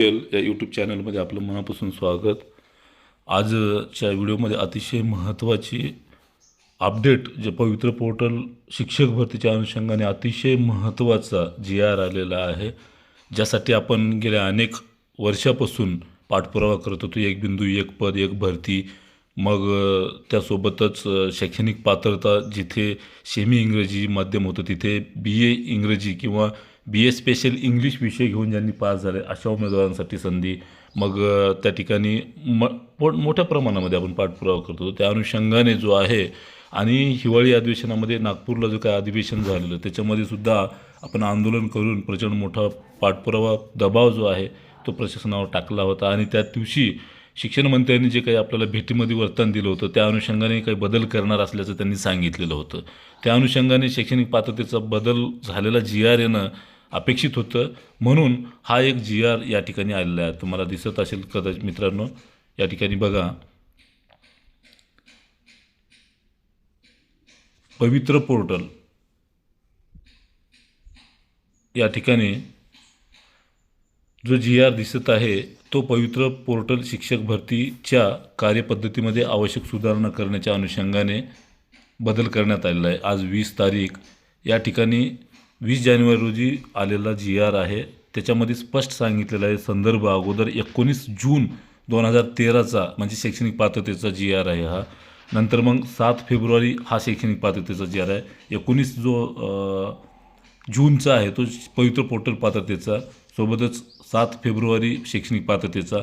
या यूट्यूब चॅनलमध्ये आपलं मनापासून स्वागत. आजच्या व्हिडिओमध्ये अतिशय महत्त्वाची अपडेट जे पवित्र पोर्टल शिक्षक भरतीच्या अनुषंगाने अतिशय महत्त्वाचा जी आर आलेला आहे. ज्यासाठी आपण गेल्या अनेक वर्षापासून पाठपुरावा करत होतो. एक बिंदू एक पद एक भरती. मग त्यासोबतच शैक्षणिक पात्रता जिथे सेमी इंग्रजी माध्यम होतं तिथे बी ए इंग्रजी किंवा बी ए स्पेशल इंग्लिश विषय घेऊन ज्यांनी पास झाले अशा उमेदवारांसाठी संधी. मग त्या ठिकाणी म पो- मोठ्या प्रमाणामध्ये आपण पाठपुरावा करतो त्या अनुषंगाने जो आहे आणि हिवाळी अधिवेशनामध्ये नागपूरला जो काय अधिवेशन झालेलं त्याच्यामध्ये सुद्धा आपण आंदोलन करून प्रचंड मोठा पाठपुरावा दबाव जो आहे तो प्रशासनावर टाकला होता. आणि त्या दिवशी शिक्षण मंत्र्यांनी जे काही आपल्याला भेटीमध्ये वर्तन दिलं होतं त्या अनुषंगाने काही बदल करणार असल्याचं त्यांनी सांगितलेलं होतं. त्या अनुषंगाने शैक्षणिक पात्रतेचा बदल झालेला जी आर एनं अपेक्षित होतं. म्हणून हा एक जी आर या ठिकाणी आलेला आहे. तुम्हाला दिसत असेल कदाचित मित्रांनो या ठिकाणी बघा. पवित्र पोर्टल. या ठिकाणी जो जी आर दिसत आहे तो पवित्र पोर्टल शिक्षक भरतीच्या कार्यपद्धतीमध्ये आवश्यक सुधारणा करण्याच्या अनुषंगाने बदल करण्यात आलेला आहे. आज वीस तारीख. या ठिकाणी वीस जानेवारी रोजी आलेला जी आर आहे त्याच्यामध्ये स्पष्ट सांगितलेलं आहे संदर्भ अगोदर एकोणीस जून दोन हजार तेराचा म्हणजे शैक्षणिक पात्रतेचा जी आर आहे हा. नंतर मग सात फेब्रुवारी हा शैक्षणिक पात्रतेचा जी आर आहे. एकोणीस जो जूनचा आहे तो पवित्र पोर्टल पात्रतेचा. सोबतच सात फेब्रुवारी शैक्षणिक पात्रतेचा.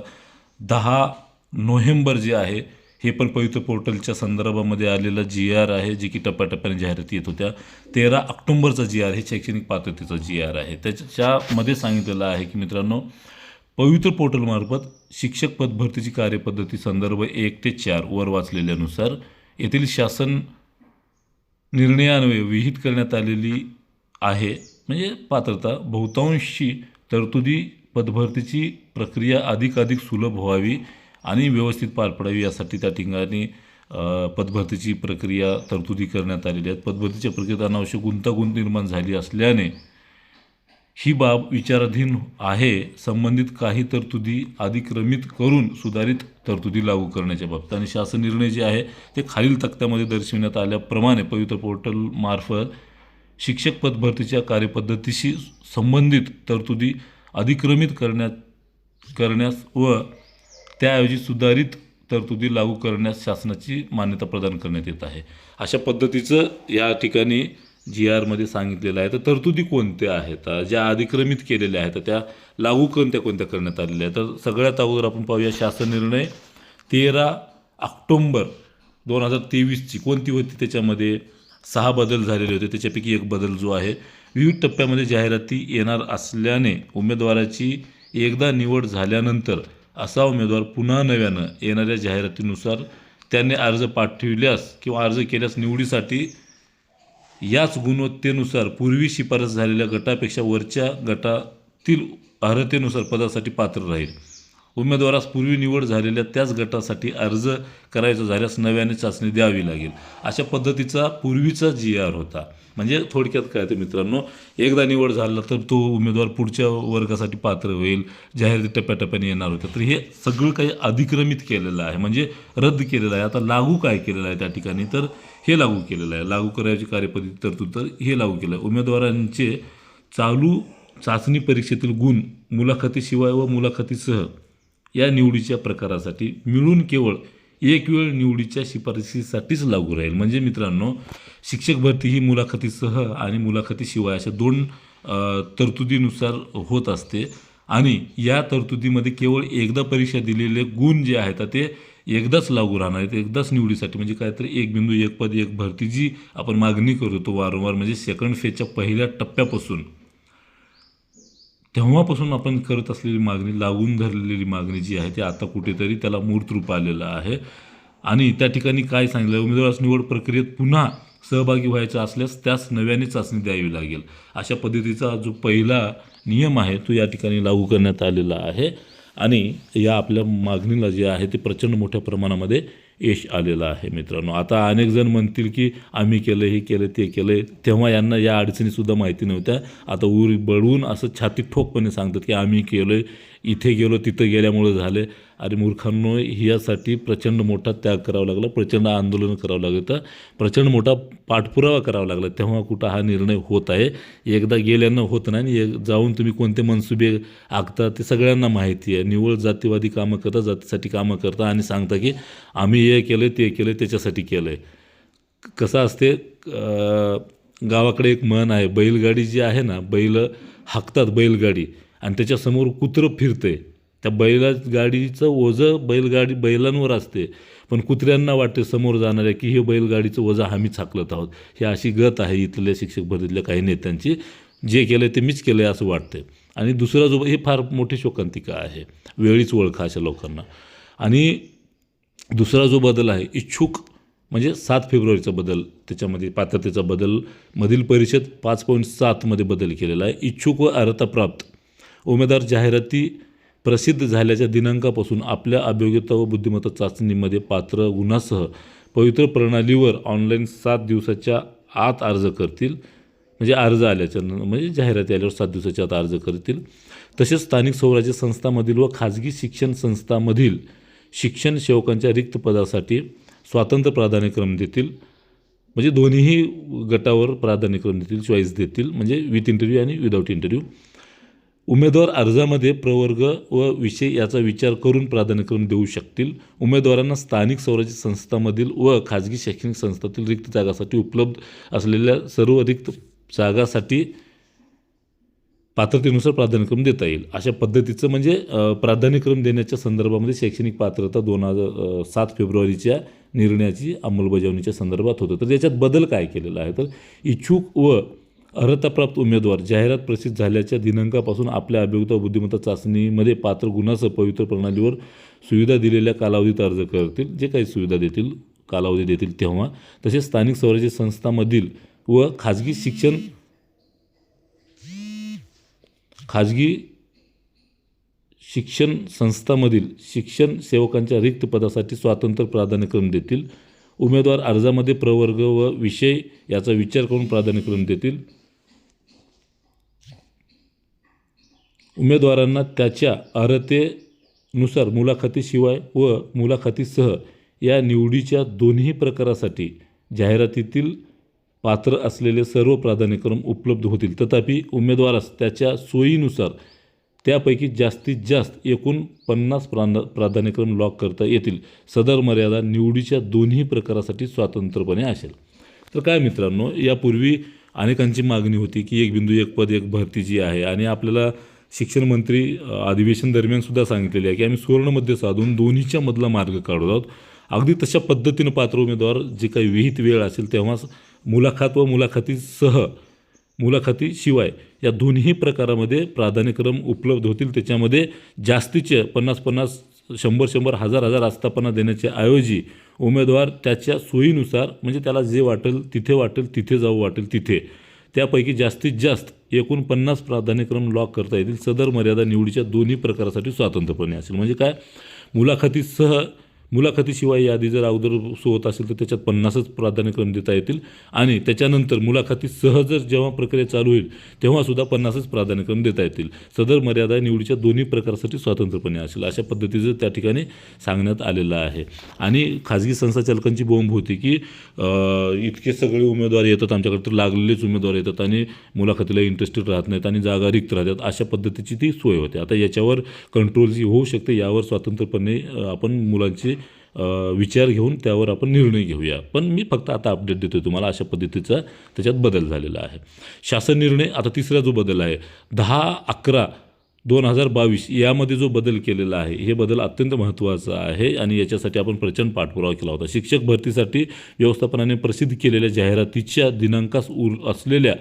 दहा नोव्हेंबर जे आहे हे पण पवित्र पोर्टलच्या संदर्भामध्ये आलेला जी आर आहे जे की टप्प्याटप्प्याने जाहिराती येत होत्या. तेरा ऑक्टोंबरचा जी आर हे शैक्षणिक पात्रतेचा जी आर आहे. त्याच्यामध्ये सांगितलेलं आहे की मित्रांनो पवित्र पोर्टलमार्फत शिक्षक पद भरतीची कार्यपद्धती संदर्भ एक ते चार वर वाचलेल्यानुसार येथील शासन निर्णयान्वये विहित करण्यात आलेली आहे. म्हणजे पात्रता बहुतांशी तरतुदी पदभरतीची प्रक्रिया अधिकाधिक सुलभ व्हावी आणि व्यवस्थित पार पडावी यासाठी त्या ठिकाणी पदभरतीची प्रक्रिया तरतुदी करण्यात आलेली आहेत पदभरतीच्या प्रक्रियेत अनावश्यक गुंतागुंत निर्माण झाली असल्याने ही बाब विचाराधीन आहे. संबंधित काही तरतुदी अधिक्रमित करून सुधारित तरतुदी लागू करण्याच्या बाबतीत. आणि शासन निर्णय जे आहे ते खालील तक्त्यामध्ये दर्शविण्यात आल्याप्रमाणे पवित्र पोर्टलमार्फत शिक्षक पदभरतीच्या कार्यपद्धतीशी संबंधित तरतुदी अधिक्रमित करण्यात करण्यास व त्याऐवजी सुधारित तरतुदी लागू करण्यास शासनाची मान्यता प्रदान करण्यात येत आहे. अशा पद्धतीचं या ठिकाणी जी आरमध्ये सांगितलेलं आहे. तर तरतुदी कोणत्या आहेत? ज्या अधिक्रमित केलेल्या आहेत त्या लागू कोणत्या कोणत्या करण्यात आलेल्या आहेत? तर सगळ्यात अगोदर आपण पाहूया शासन निर्णय. तेरा ऑक्टोंबर दोन हजार तेवीसची कोणती होती? त्याच्यामध्ये सहा बदल झालेले होते. त्याच्यापैकी एक बदल जो आहे विविध टप्प्यामध्ये जाहिराती येणार असल्याने उमेदवाराची एकदा निवड झाल्यानंतर असा उमेदवार पुन्हा नव्यानं येणाऱ्या जाहिरातीनुसार त्याने अर्ज पाठविल्यास किंवा अर्ज केल्यास निवडीसाठी याच गुणवत्तेनुसार पूर्वी शिफारस झालेल्या गटापेक्षा वरच्या गटातील अर्हतेनुसार पदासाठी पात्र राहील. उमेदवारास पूर्वी निवड झालेल्या त्याच गटासाठी अर्ज करायचा झाल्यास नव्याने चाचणी द्यावी लागेल. अशा पद्धतीचा पूर्वीचा जी आर होता. म्हणजे थोडक्यात काय ते मित्रांनो एकदा निवड झाला तर तो उमेदवार पुढच्या वर्गासाठी पात्र होईल जाहिराती टप्प्याटप्प्याने येणार होत्या तर हे सगळं काही अधिक्रमित केलेलं आहे. म्हणजे रद्द केलेलं आहे. आता लागू काय केलेलं आहे त्या ठिकाणी? तर हे लागू केलेलं आहे. लागू करायची कार्यपद्धती तरतूद तर हे लागू केलं आहे. उमेदवारांचे चालू चाचणी परीक्षेतील गुण मुलाखतीशिवाय व मुलाखतीसह या निवडीच्या प्रकारासाठी मिळून केवळ एक वेळ निवडीच्या शिफारशीसाठीच लागू राहील. म्हणजे मित्रांनो शिक्षक भरती ही मुलाखतीसह आणि मुलाखतीशिवाय अशा दोन तरतुदीनुसार होत असते. आणि या तरतुदीमध्ये केवळ एकदा परीक्षा दिलेले गुण जे आहेत ते एकदाच लागू राहणार आहेत. एकदाच निवडीसाठी म्हणजे काहीतरी एक बिंदू एक पद एक भरती जी आपण मागणी करतो वारंवार म्हणजे सेकंड फेजच्या पहिल्या टप्प्यापासून. तेव्हापासून आपण करत असलेली मागणी लागून धरलेली मागणी जी आहे ती आता कुठेतरी त्याला मूर्त रूप आलेलं आहे. आणि त्या ठिकाणी काय सांगितलं? उमेदवारास निवड प्रक्रियेत पुन्हा सहभागी व्हायचं असल्यास त्यास नव्याने चाचणी द्यावी लागेल. अशा पद्धतीचा जो पहिला नियम आहे तो या ठिकाणी लागू करण्यात आलेला आहे. आणि या आपल्या मागणीला जे आहे ते प्रचंड मोठ्या प्रमाणामध्ये यश आलेलं आहे मित्रांनो. आता अनेक जण म्हणतील की आम्ही केलं हे केलं ते केलं. तेव्हा यांना या अडचणीसुद्धा माहिती नव्हत्या. आता उर बळवून असं छाती ठोकपणे सांगतात की आम्ही केलं इथे गेलो तिथं गेल्यामुळं झालं. अरे मूर्खांनो ह्यासाठी प्रचंड मोठा त्याग करावा लागला प्रचंड आंदोलन करावं लागलं तर प्रचंड मोठा पाठपुरावा करावा लागला. तेव्हा कुठं हा निर्णय होत आहे? एकदा गेल्यानं होत नाही आणि एक जाऊन तुम्ही कोणते मनसुबे आखता ते सगळ्यांना माहिती आहे. निव्वळ जातीवादी कामं करता जातीसाठी कामं करता आणि सांगता की आम्ही हे केलं ते केलं त्याच्यासाठी केलं आहे कसं असते गावाकडे एक म्हण आहे बैलगाडी जी आहे ना बैल हाकतात बैलगाडी. आणि त्याच्यासमोर कुत्रं फिरते. त्या बैला गाडीचं ओझं बैलगाडी बैलांवर असते. पण कुत्र्यांना वाटते समोर जाणाऱ्या की हे बैलगाडीचं ओझं आम्ही छाकलत आहोत. ही अशी गत आहे इथल्या शिक्षक भरतीतल्या काही नेत्यांची. जे केलं ते मीच केलं आहे असं वाटतं आणि दुसरा जो हे फार मोठी शोकांतिका आहे. वेळीच ओळखा अशा लोकांना. आणि दुसरा जो बदल आहे इच्छुक म्हणजे सात फेब्रुवारीचा बदल त्याच्यामध्ये पात्रतेचा बदल मधील परिषद पाच पॉईंट सातमध्ये बदल केलेला आहे. इच्छुक व अर्हताप्राप्त उमेदवार जाहिराती प्रसिद्ध झाल्याच्या दिनांकापासून आपल्या अभियोग्यता व बुद्धिमत्ता चाचणीमध्ये पात्र गुन्हासह पवित्र प्रणालीवर ऑनलाईन सात दिवसाच्या आत अर्ज करतील. म्हणजे अर्ज आल्याच्या म्हणजे जाहिराती आल्यावर सात दिवसाच्या आत अर्ज करतील. तसेच स्थानिक स्वराज्य संस्थामधील व खाजगी शिक्षण संस्थामधील शिक्षण सेवकांच्या रिक्त पदासाठी स्वातंत्र्य प्राधान्यक्रम देतील. म्हणजे दोन्हीही गटावर प्राधान्यक्रम देतील चॉईस देतील. म्हणजे विथ इंटरव्ह्यू आणि विदाऊट इंटरव्ह्यू उमेदवार अर्जामध्ये प्रवर्ग व विषय याचा विचार करून प्राधान्यक्रम देऊ शकतील. उमेदवारांना स्थानिक स्वराज्य संस्थामधील व खाजगी शैक्षणिक संस्थातील रिक्त जागासाठी उपलब्ध असलेल्या सर्व रिक्त जागासाठी पात्रतेनुसार प्राधान्यक्रम देता येईल. अशा पद्धतीचं म्हणजे प्राधान्यक्रम देण्याच्या संदर्भामध्ये शैक्षणिक पात्रता दोन हजार सात फेब्रुवारीच्या निर्णयाची अंमलबजावणीच्या संदर्भात होतं. तर याच्यात बदल काय केलेला आहे? तर इच्छुक व अर्हताप्राप्त उमेदवार जाहिरात प्रसिद्ध झाल्याच्या दिनांकापासून आपल्या अभियोगिता बुद्धिमत्ता चाचणीमध्ये पात्र गुणासह पवित्र प्रणालीवर सुविधा दिलेल्या कालावधीत अर्ज करतील. जे काही सुविधा देतील कालावधी देतील तेव्हा. तसेच स्थानिक स्वराज्य संस्थामधील व खाजगी शिक्षण खाजगी शिक्षण संस्थामधील शिक्षण सेवकांच्या रिक्त पदासाठी स्वातंत्र्य प्राधान्यक्रम देतील. उमेदवार अर्जामध्ये प्रवर्ग व विषय याचा विचार करून प्राधान्यक्रम देतील. उमेदवारांना त्याच्या अर्हतेनुसार मुलाखतीशिवाय व मुलाखतीसह या निवडीच्या दोन्ही प्रकारासाठी जाहिरातीतील पात्र असलेले सर्व प्राधान्यक्रम उपलब्ध होतील. तथापि उमेदवारास त्याच्या सोयीनुसार त्यापैकी जास्तीत जास्त एकूण पन्नास प्रांदा प्राधान्यक्रम लॉक करता येतील. सदर मर्यादा निवडीच्या दोन्ही प्रकारासाठी स्वतंत्रपणे असेल. तर काय मित्रांनो यापूर्वी अनेकांची मागणी होती की एक बिंदू एक पद एक भरती जी आहे आणि आपल्याला शिक्षण मंत्री अधिवेशन दरम्यान सुद्धा सांगितलेले आहे की आम्ही सुवर्णमध्ये साधून दोन्हीच्या मधला मार्ग काढत आहोत. अगदी तशा पद्धतीनं पात्र उमेदवार जे काही विहित वेळ असेल तेव्हाच मुलाखत व मुलाखतीसह मुलाखतीशिवाय या दोन्ही प्रकारामध्ये प्राधान्यक्रम उपलब्ध होतील. त्याच्यामध्ये जास्तीचे पन्नास पन्नास शंभर शंभर हजार हजार आस्थापना देण्याच्या ऐवजी उमेदवार त्याच्या सोयीनुसार म्हणजे त्याला जे वाटेल तिथे वाटेल तिथे जाऊ वाटेल तिथे. त्यापैकी जास्तीत जास्त एकूण पन्नास प्राधान्यक्रम लॉक करता येतील. सदर मर्यादा निवडीच्या दोन्ही प्रकारासाठी स्वतंत्रपणे असेल. म्हणजे काय? मुलाखतीसह मुलाखतीशिवाय यादी जर अगोदर सो होत असेल तर त्याच्यात पन्नासच प्राधान्यक्रम देता येतील. आणि त्याच्यानंतर मुलाखतीसह जर जेव्हा प्रक्रिया चालू होईल तेव्हासुद्धा पन्नासच प्राधान्यक्रम देता येतील. सदर मर्यादा निवडीच्या दोन्ही प्रकारासाठी स्वतंत्रपणे असेल अशा पद्धतीचं त्या ठिकाणी सांगण्यात आलेलं आहे. आणि खाजगी संस्थाचालकांची बोंब होती की इतके सगळे उमेदवार येतात आमच्याकडे तर लागलेलेच उमेदवार येतात आणि मुलाखतीला इंटरेस्टेड राहत नाहीत आणि जागा रिक्त राहतात अशा पद्धतीची ती सोय होते. आता याच्यावर कंट्रोल जी होऊ शकते यावर स्वतंत्रपणे आपण मुलांची विचार घेऊन त्यावर आपण निर्णय घेऊया. पण मी फक्त आता अपडेट देतो तुम्हाला अशा पद्धतीचा त्याच्यात बदल झालेला आहे. शासन निर्णय आता तिसरा जो बदल आहे दहा अकरा दोन हजार बावीस यामध्ये जो बदल केलेला आहे हे बदल अत्यंत महत्त्वाचा आहे आणि याच्यासाठी आपण प्रचंड पाठपुरावा केला होता. शिक्षक भरतीसाठी व्यवस्थापनाने प्रसिद्ध केलेल्या जाहिरातीच्या दिनांकास उर असलेल्या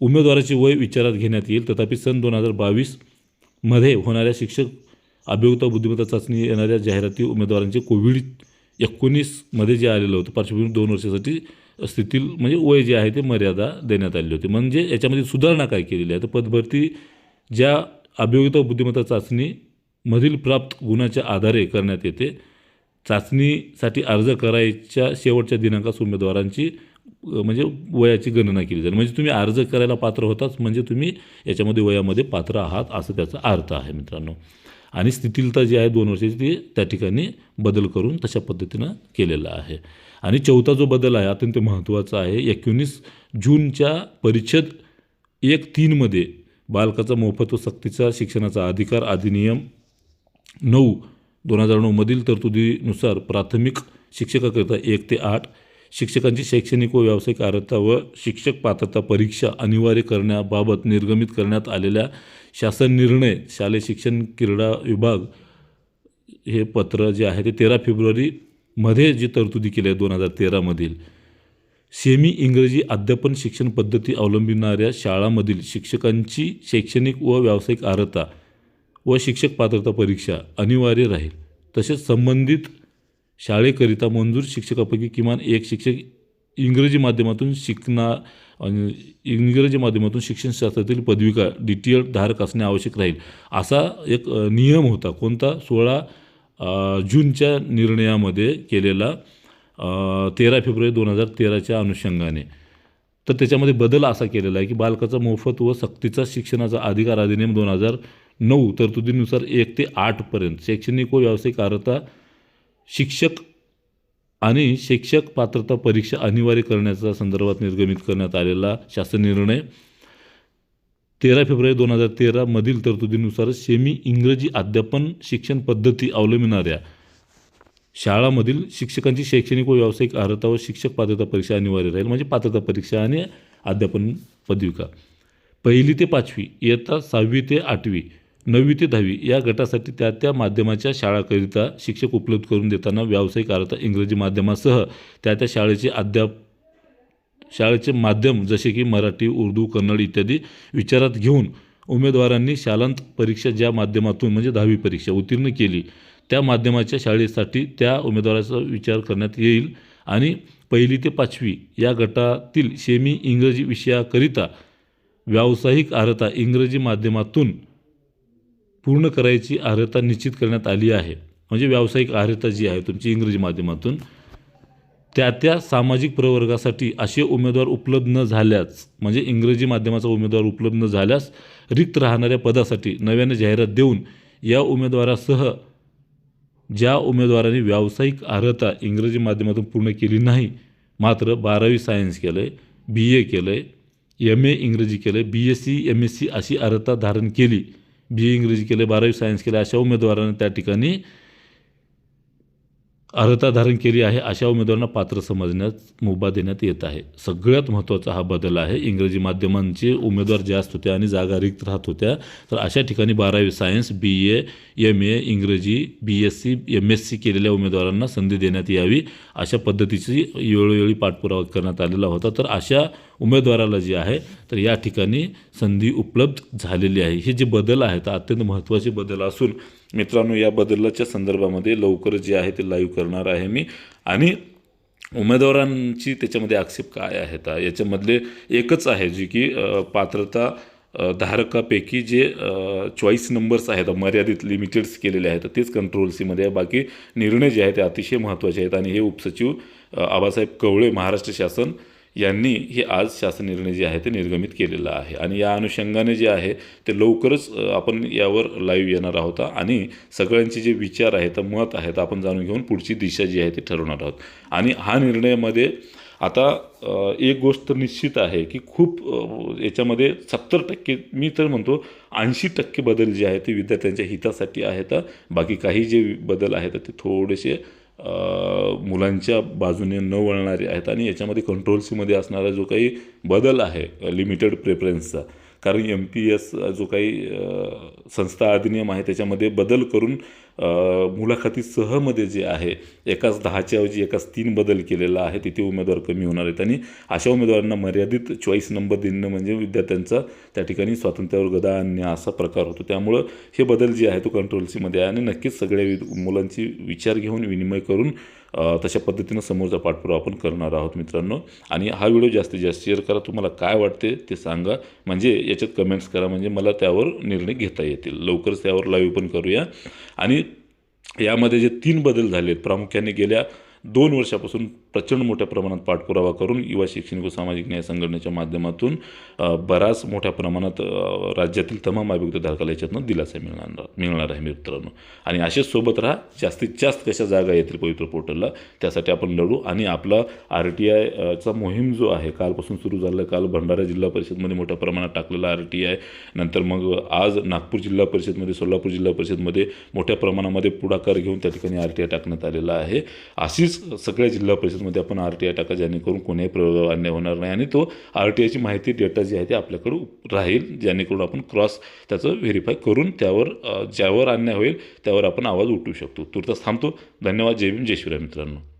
उमेदवाराचे वय विचारात घेण्यात येईल. तथापि सन दोन हजार बावीसमध्ये होणाऱ्या शिक्षक अभियोगिता बुद्धिमत्ता चाचणी येणाऱ्या जाहिराती उमेदवारांचे कोविड एकोणीसमध्ये जे आलेलं होतं पार्श्वभूमी दोन वर्षासाठी स्थितील म्हणजे वय जे आहे ते मर्यादा देण्यात आलेली होती. म्हणजे याच्यामध्ये सुधारणा काय केलेली आहे? तर पदभरती ज्या अभियोगिता बुद्धिमत्ता चाचणीमधील प्राप्त गुणाच्या आधारे करण्यात येते चाचणीसाठी अर्ज करायच्या शेवटच्या दिनांकास उमेदवारांची म्हणजे वयाची गणना केली जाईल म्हणजे तुम्ही अर्ज करायला पात्र होताच म्हणजे तुम्ही याच्यामध्ये वयामध्ये पात्र आहात असं त्याचा अर्थ आहे मित्रांनो. आणि स्थितीलता जी आहे दोन वर्षाची ती त्या ठिकाणी बदल करून तशा पद्धतीनं केलेला आहे. आणि चौथा जो बदल आहे अत्यंत महत्त्वाचा आहे एकोणीस जूनच्या परिच्छेद एक तीनमध्ये बालकाचा मोफत व सक्तीचा शिक्षणाचा अधिकार अधिनियम नऊ दोन हजार नऊमधील तरतुदीनुसार प्राथमिक शिक्षकाकरिता एक ते आठ शिक्षकांची शैक्षणिक व व्यावसायिक अर्हता व शिक्षक पात्रता परीक्षा अनिवार्य करण्याबाबत निर्गमित करण्यात आलेल्या शासन निर्णय शालेय शिक्षण क्रीडा विभाग हे पत्र जे आहे ते तेरा फेब्रुवारीमध्ये जी तरतुदी केली आहे दोन हजार तेरामधील. सेमी इंग्रजी अध्यापन शिक्षण पद्धती अवलंबिणाऱ्या शाळांमधील शिक्षकांची शैक्षणिक व व्यावसायिक अर्हता व शिक्षक पात्रता परीक्षा अनिवार्य राहील. तसेच संबंधित शाळेकरिता मंजूर शिक्षकापैकी किमान एक शिक्षक इंग्रजी माध्यमातून शिकणार इंग्रजी माध्यमातून शिक्षणशास्त्रातील पदविका डी टी एड धारक असणे आवश्यक राहील? असा एक नियम होता. कोणता? सोळा जूनच्या निर्णयामध्ये केलेला तेरा फेब्रुवारी दोन हजार तेराच्या अनुषंगाने. तर त्याच्यामध्ये बदल असा केलेला आहे की बालकाचा मोफत व सक्तीचा शिक्षणाचा अधिकार अधिनियम दोन हजार नऊ तरतुदीनुसार एक ते आठपर्यंत शैक्षणिक व व्यावसायिक अर्हता शिक्षक आणि शिक्षक पात्रता परीक्षा अनिवार्य करण्याचा संदर्भात निर्गमित करण्यात आलेला शासन निर्णय. तेरा फेब्रुवारी दोन हजार तेरामधील तरतुदीनुसार सेमी इंग्रजी अध्यापन शिक्षण पद्धती अवलंबिणाऱ्या शाळामधील शिक्षकांची शैक्षणिक व व्यावसायिक अर्हता व शिक्षक पात्रता परीक्षा अनिवार्य राहील. म्हणजे पात्रता परीक्षा आणि अध्यापन पदविका. पहिली ते पाचवी इयत्ता सहावी ते आठवी नववी ते दहावी या गटासाठी त्या त्या माध्यमाच्या शाळाकरिता शिक्षक उपलब्ध करून देताना व्यावसायिक अर्हता इंग्रजी माध्यमासह त्या त्या शाळेचे अद्याप शाळेचे माध्यम जसे की मराठी उर्दू कन्नड इत्यादी विचारात घेऊन उमेदवारांनी शालांत परीक्षा ज्या माध्यमातून म्हणजे दहावी परीक्षा उत्तीर्ण केली त्या माध्यमाच्या शाळेसाठी त्या उमेदवाराचा विचार करण्यात येईल आणि पहिली ते पाचवी या गटातील सेमी इंग्रजी विषयाकरिता व्यावसायिक अर्हता इंग्रजी माध्यमातून पूर्ण करायची अर्हता निश्चित करण्यात आली आहे. म्हणजे व्यावसायिक अर्हता जी आहे तुमची इंग्रजी माध्यमातून त्या त्या सामाजिक प्रवर्गासाठी असे उमेदवार उपलब्ध न झाल्यास म्हणजे इंग्रजी माध्यमाचा उमेदवार उपलब्ध न झाल्यास रिक्त राहणाऱ्या पदासाठी नव्याने जाहिरात देऊन या उमेदवारासह ज्या उमेदवारांनी व्यावसायिक अर्हता इंग्रजी माध्यमातून पूर्ण केली नाही मात्र बारावी सायन्स केलं आहे बी ए केलं आहे एम ए इंग्रजी केलं आहे B S C M S C अशी अर्हता धारण केली बी इंग्रजी केले बारावी सायन्स केलं अशा उमेदवारांना त्या ठिकाणी अर्हता धारण केली आहे अशा उमेदवारांना पात्र समजण्यास मुभा देण्यात येत आहे. सगळ्यात महत्त्वाचा हा बदल आहे. इंग्रजी माध्यमांचे उमेदवार जास्त होते आणि जागा रिक्त राहत होत्या तर अशा ठिकाणी बारावी science B A M A इंग्रजी B S C M S C केलेल्या उमेदवारांना संधी देण्यात यावी अशा पद्धतीची वेळोवेळी पाठपुरावा करण्यात आलेला होता. तर अशा उमेदवाराला जी आहे तर या ठिकाणी संधी उपलब्ध झालेली आहे. हे जे बदल आहेत अत्यंत महत्त्वाचे बदल असून मित्रांनो या बदलाच्या संदर्भामध्ये लवकर जे आहे ते लाईव्ह करणार आहे मी. आणि उमेदवारांची त्याच्यामध्ये आक्षेप काय आहेत? याच्यामधले एकच आहे जी की पात्रता धारकापैकी जे चॉईस नंबर्स आहेत मर्यादित लिमिटेड्स केलेले आहेत तेच कंट्रोल सीमध्ये आहे. बाकी निर्णय जे आहेत ते अतिशय महत्त्वाचे आहेत. आणि हे उपसचिव आबासाहेब कवळे महाराष्ट्र शासन यांनी हे आज शासन निर्णय जे आहे ते निर्गमित केलेला आहे. आणि या अनुषंगाने जे आहे ते लवकरच आपण यावर लाईव्ह येणार आहोत. आणि सगळ्यांचे जे विचार आहेत मत आहेत आपण जाणून घेऊन पुढची दिशा जी आहे ती ठरवणार आहोत. आणि हा निर्णयामध्ये आता एक गोष्ट निश्चित आहे की खूप याच्यामध्ये सत्तर टक्के मी तर म्हणतो ऐंशी टक्के बदल जे आहेत ते विद्यार्थ्यांच्या हितासाठी आहेत. बाकी काही जे बदल आहेत ते थोडेसे मुलांच्या बाजूने न वळणारे आहेत आणि याच्यामध्ये कंट्रोलसीमध्ये असणारा जो काही बदल आहे लिमिटेड प्रेफरन्सचा कारण एम पी एस जो काही संस्था अधिनियम आहे त्याच्यामध्ये बदल करून मुलाखतीसहमध्ये मुलाखती सहमध्ये जे आहे एकाच दहाच्या ऐवजी एकाच तीन बदल केलेला आहे तिथे उमेदवार कमी होणार आहेत. आणि अशा उमेदवारांना मर्यादित चॉईस नंबर देणं म्हणजे विद्यार्थ्यांचा त्या ठिकाणी स्वातंत्र्यावर गदा आणणे असा प्रकार होतो. त्यामुळं हे बदल जे आहे तो कंट्रोलसीमध्ये आहे. आणि नक्कीच सगळ्या मुलांची विचार घेऊन विनिमय करून तशा पद्धतीनं समोरचा पाठपुरावा आपण करणार आहोत मित्रांनो. आणि हा व्हिडिओ जास्तीत जास्त शेअर करा. तुम्हाला काय वाटते ते सांगा. म्हणजे याच्यात कमेंट्स करा. म्हणजे मला त्यावर निर्णय घेता येतील. लवकरच त्यावर लाईव्ह पण करूया. आणि यामध्ये जे तीन बदल झाले आहेत प्रामुख्याने गेल्या दोन वर्षापासून प्रचंड मोठ्या प्रमाणात पाठपुरावा करून युवा शैक्षणिक व सामाजिक न्याय संघटनेच्या माध्यमातून बराच मोठ्या प्रमाणात राज्यातील तमाम अभियुक्तधारकाला याच्यातनं दिलासा मिळणार मिळणार आहे मित्रांनो. आणि असेच सोबत राहा जास्तीत जास्त कशा जागा येतील पवित्र पोर्टलला त्यासाठी आपण लढू. आणि आपला आर टी आयचा मोहीम जो आहे कालपासून सुरू झाला काल भंडारा जिल्हा परिषदमध्ये मोठ्या प्रमाणात टाकलेला आर टी आय. नंतर मग आज नागपूर जिल्हा परिषदमध्ये सोलापूर जिल्हा परिषदमध्ये मोठ्या प्रमाणामध्ये पुढाकार घेऊन त्या ठिकाणी आर टी आय टाकण्यात आलेला आहे. अशीच सगळ्या जिल्हा परिषद परिषदमध्ये आपण आर टी आय टाका जेणेकरून कोणीही प्रयोग अन्याय होणार नाही. आणि तो आर टी आयची माहिती डेटा जी आहे ते आपल्याकडं राहील जेणेकरून आपण क्रॉस त्याचं व्हेरीफाय करून त्यावर ज्यावर अन्याय होईल त्यावर आपण आवाज उठवू शकतो. तुर्तास थांबतो. धन्यवाद. जय भीम. जय शिवराय मित्रांनो.